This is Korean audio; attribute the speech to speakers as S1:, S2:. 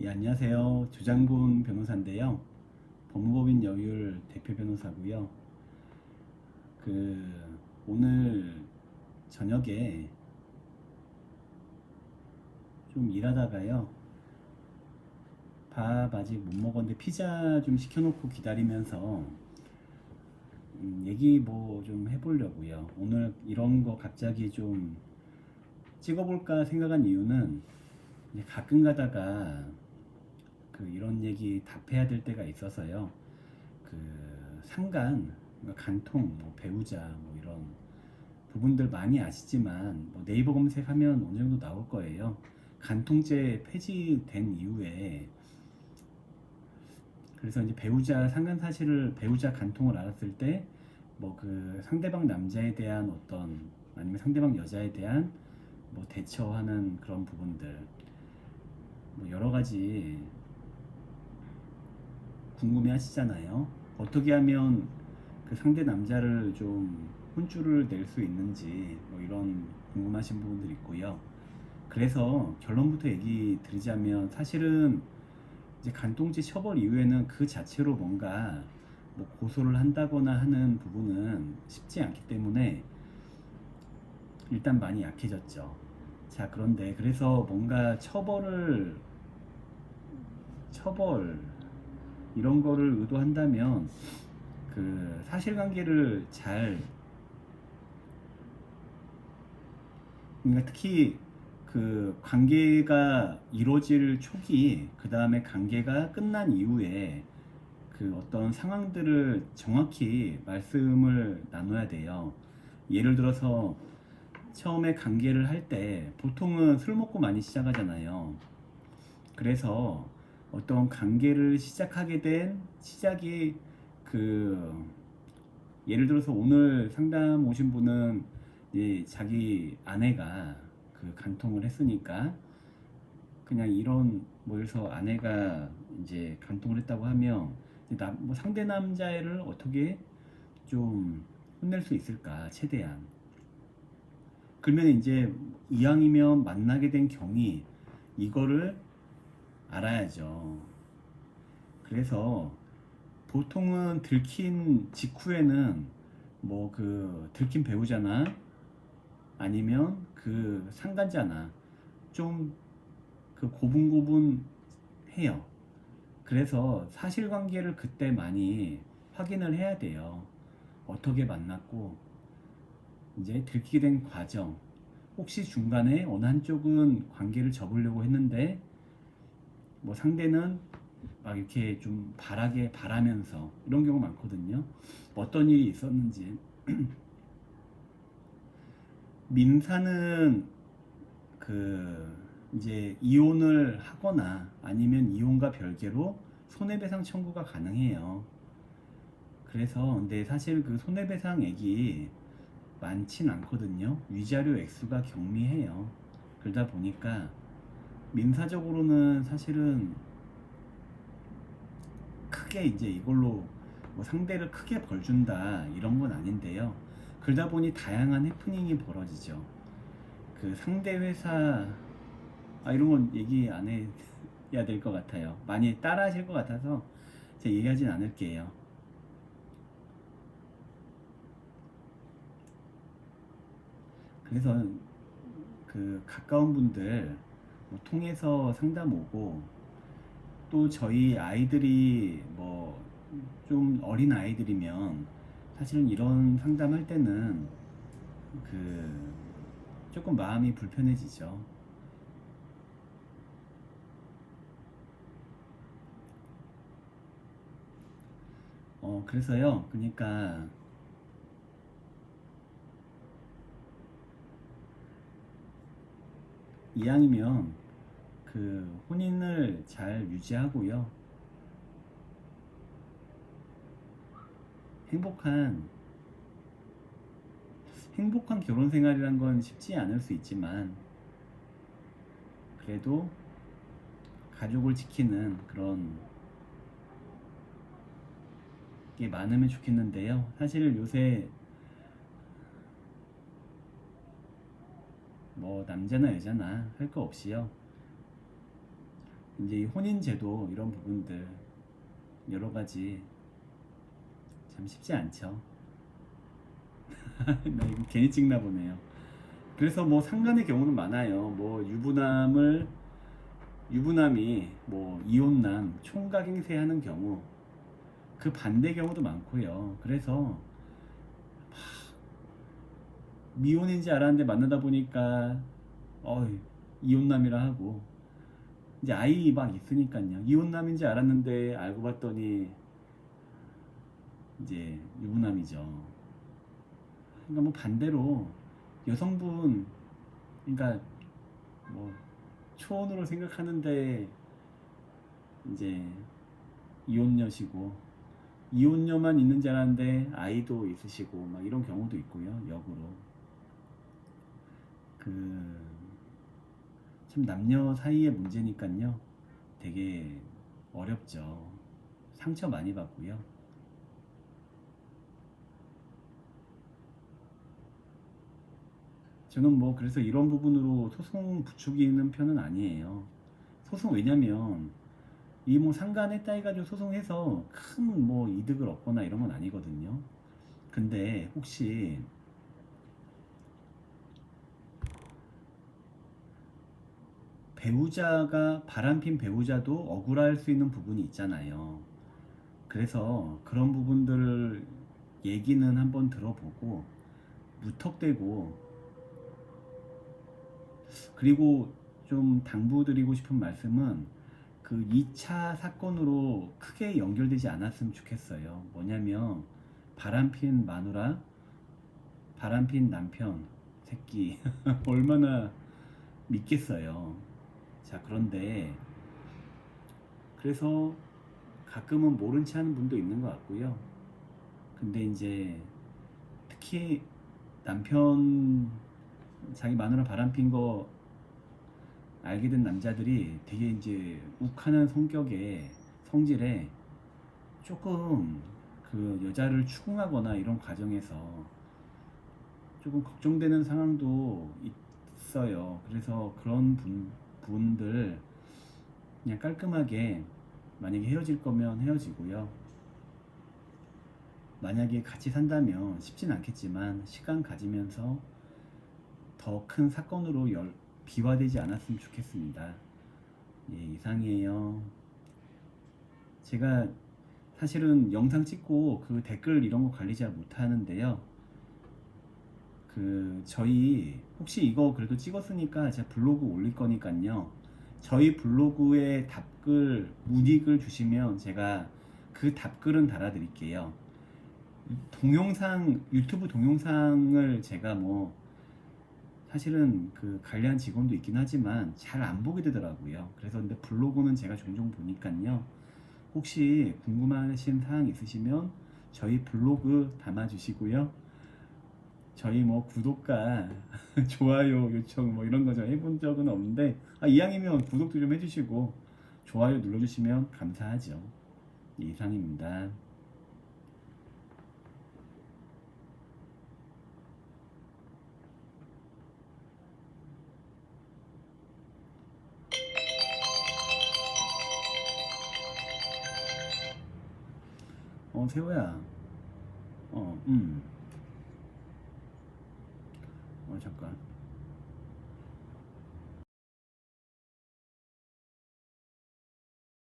S1: 예, 안녕하세요. 조장군 변호사인데요. 법무법인 여율 대표 변호사고요. 그 오늘 저녁에 좀 일하다가요. 밥 아직 못 먹었는데 피자 좀 시켜놓고 기다리면서 음, 얘기 뭐 좀 해보려고요. 오늘 이런 거 갑자기 좀 찍어볼까 생각한 이유는 가끔 가다가 그 이런 얘기 답해야 될 때가 있어서요. 그 상간, 그러니까 간통, 뭐 배우자, 뭐 이런 부분들 많이 아시지만 뭐 네이버 검색하면 어느 정도 나올 거예요. 간통죄 폐지된 이후에 그래서 이제 배우자 상간 사실을 배우자 간통을 알았을 때 뭐 그 상대방 남자에 대한 어떤 아니면 상대방 여자에 대한 뭐 대처하는 그런 부분들 뭐 여러 가지 궁금해 하시잖아요. 어떻게 하면 그 상대 남자를 좀 혼쭐을 낼 수 있는지 뭐 이런 궁금하신 부분들 있고요. 그래서 결론부터 얘기 드리자면 사실은 이제 간통죄 처벌 이후에는 그 자체로 뭔가 뭐 고소를 한다거나 하는 부분은 쉽지 않기 때문에 일단 많이 약해졌죠. 자, 그런데 그래서 뭔가 처벌을 처벌 이런 거를 의도한다면 그 사실관계를 잘 그러니까 특히 그 관계가 이루어질 초기 그 다음에 관계가 끝난 이후에 그 어떤 상황들을 정확히 말씀을 나눠야 돼요. 예를 들어서 처음에 관계를 할 때 보통은 술 먹고 많이 시작하잖아요. 그래서 어떤 관계를 시작하게 된 시작이 그 예를 들어서 오늘 상담 오신 분은 이제 자기 아내가 그 간통을 했으니까 그냥 이런 뭐 들어서 아내가 이제 간통을 했다고 하면 남, 뭐 상대 남자애를 어떻게 좀 혼낼 수 있을까 최대한. 그러면 이제 이왕이면 만나게 된 경위 이거를 알아야죠. 그래서 보통은 들킨 직후에는 뭐 그 들킨 배우자나 아니면 그 상간자나 좀 그 고분고분 해요. 그래서 사실관계를 그때 많이 확인을 해야 돼요. 어떻게 만났고 이제 들키게 된 과정. 혹시 중간에 어느 한쪽은 관계를 접으려고 했는데 뭐 상대는 막 이렇게 좀 바라게 바라면서 이런 경우 많거든요. 어떤 일이 있었는지 민사는 그 이제 이혼을 하거나 아니면 이혼과 별개로 손해배상 청구가 가능해요. 그래서 근데 사실 그 손해배상액이 많진 않거든요. 위자료 액수가 경미해요. 그러다 보니까 민사적으로는 사실은 크게 이제 이걸로 뭐 상대를 크게 벌준다 이런 건 아닌데요. 그러다 보니 다양한 해프닝이 벌어지죠. 그 상대 회사 아 이런 건 얘기 안 해야 될 것 같아요. 많이 따라하실 것 같아서 제가 얘기하진 않을게요. 그래서 그 가까운 분들 뭐 통해서 상담 오고 또 저희 아이들이 뭐 좀 어린 아이들이면 사실은 이런 상담할 때는 그 조금 마음이 불편해지죠. 어 그래서요. 그러니까 이왕이면 그 혼인을 잘 유지하고요. 행복한 행복한 결혼 생활이란 건 쉽지 않을 수 있지만 그래도 가족을 지키는 그런 게 많으면 좋겠는데요. 사실 요새 뭐 남자나 여자나 할 거 없이요. 이제 이 혼인제도 이런 부분들 여러 가지 참 쉽지 않죠. 나 이거 괜히 찍나 보네요. 그래서 뭐 상간의 경우는 많아요. 뭐 유부남을 유부남이 뭐 이혼남 총각 행세하는 경우 그 반대 경우도 많고요. 그래서 미혼인지 알았는데 만나다 보니까 어이 이혼남이라 하고 이제 아이 막 있으니까요. 이혼남인지 알았는데 알고 봤더니 이제 유부남이죠. 그러니까 뭐 반대로 여성분 그러니까 뭐 초혼으로 생각하는데 이제 이혼녀시고 이혼녀만 있는 줄 알았는데 아이도 있으시고 막 이런 경우도 있고요. 역으로 그 참 남녀 사이의 문제니까요. 되게 어렵죠. 상처 많이 받고요. 저는 뭐 그래서 이런 부분으로 소송 부추기는 편은 아니에요. 소송 왜냐면 이 뭐 상간했다 해가지고 소송해서 큰 뭐 이득을 얻거나 이런 건 아니거든요. 근데 혹시 배우자가 바람핀 배우자도 억울할 수 있는 부분이 있잖아요. 그래서 그런 부분들을 얘기는 한번 들어보고 무턱대고 그리고 좀 당부드리고 싶은 말씀은 그 2차 사건으로 크게 연결되지 않았으면 좋겠어요. 뭐냐면 바람핀 마누라, 바람핀 남편, 새끼 얼마나 믿겠어요. 자, 그런데 그래서 가끔은 모른 체 하는 분도 있는 것 같고요. 근데 이제 특히 남편 자기 마누라 바람핀 거 알게 된 남자들이 되게 이제 욱하는 성격의 성질에 조금 그 여자를 추궁하거나 이런 과정에서 조금 걱정되는 상황도 있어요. 그래서 그런 분, 분들 그냥 깔끔하게 만약에 헤어질 거면 헤어지고요. 만약에 같이 산다면 쉽진 않겠지만 시간 가지면서 더 큰 사건으로 열, 비화되지 않았으면 좋겠습니다. 예, 이상이에요. 제가 사실은 영상 찍고 그 댓글 이런 거 관리 잘 못하는데요. 그 저희 혹시 이거 그래도 찍었으니까 제가 블로그 올릴 거니까요. 저희 블로그에 답글 문익을 주시면 제가 그 답글은 달아드릴게요. 동영상 유튜브 동영상을 제가 뭐 사실은 그 관리한 직원도 있긴 하지만 잘 안 보게 되더라고요. 그래서 근데 블로그는 제가 종종 보니까요. 혹시 궁금하신 사항 있으시면 저희 블로그 담아주시고요. 저희 뭐 구독과 좋아요 요청 뭐 이런 거저 해본 적은 없는데 아, 이왕이면 구독도 좀 해주시고 좋아요 눌러주시면 감사하죠. 예, 이상입니다. 어 세호야. 어 음.